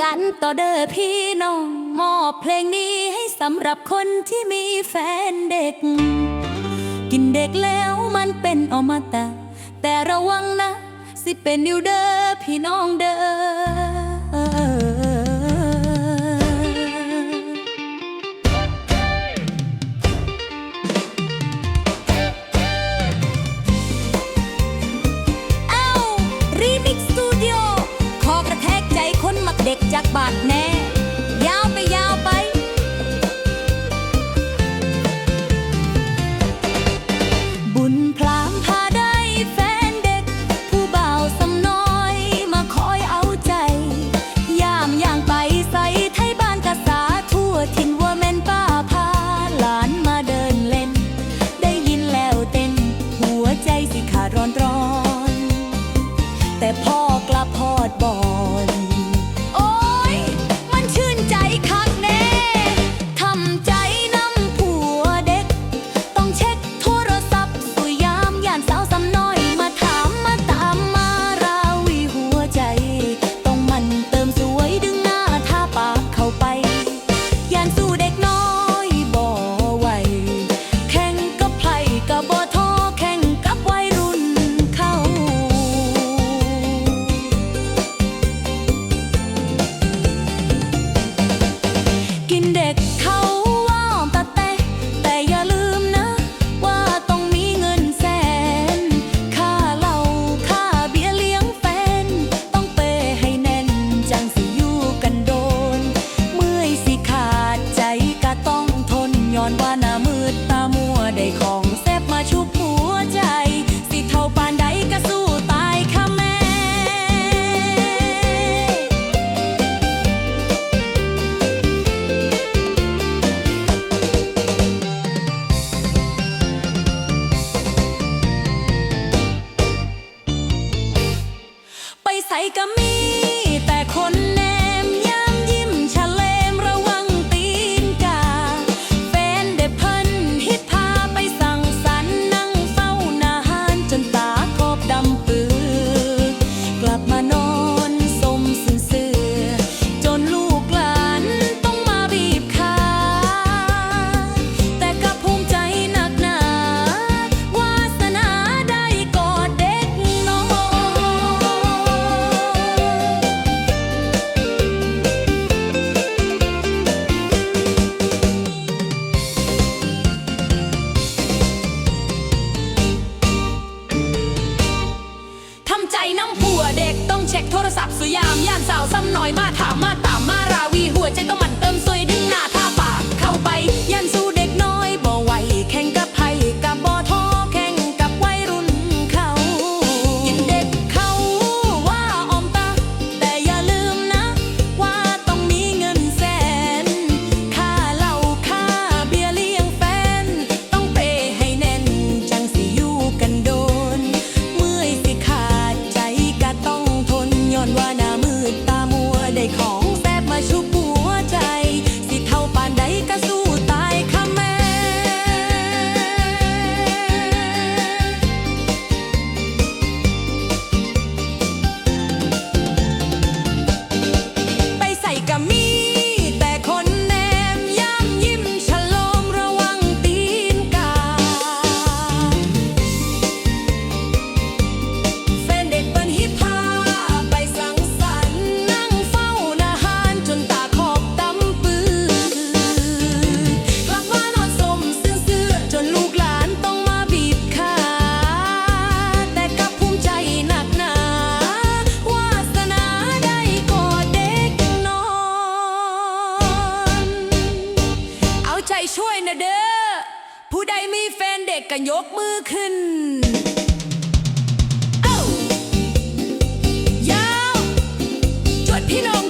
กันต่อเด้อพี่น้องมอบเพลงนี้ให้สำหรับคนที่มีแฟนเด็ก กินเด็กแล้วมันเป็นอมตะ แต่ระวังนะ สิเป็นนิวเด้อพี่น้องเด้อ แต่พอ กเขา psych of me. น้ำผัวเด็กต้องเช็คโทรศัพท์สุยามย่านสาวซ้ำหน่อยมาถามมาตามมาราวีหัวใจต้องหมั่นเติมสวย ผู้ใดมีแฟนเด็กก็ยกมือขึ้นเอ้ายาวจวดพี่น้อง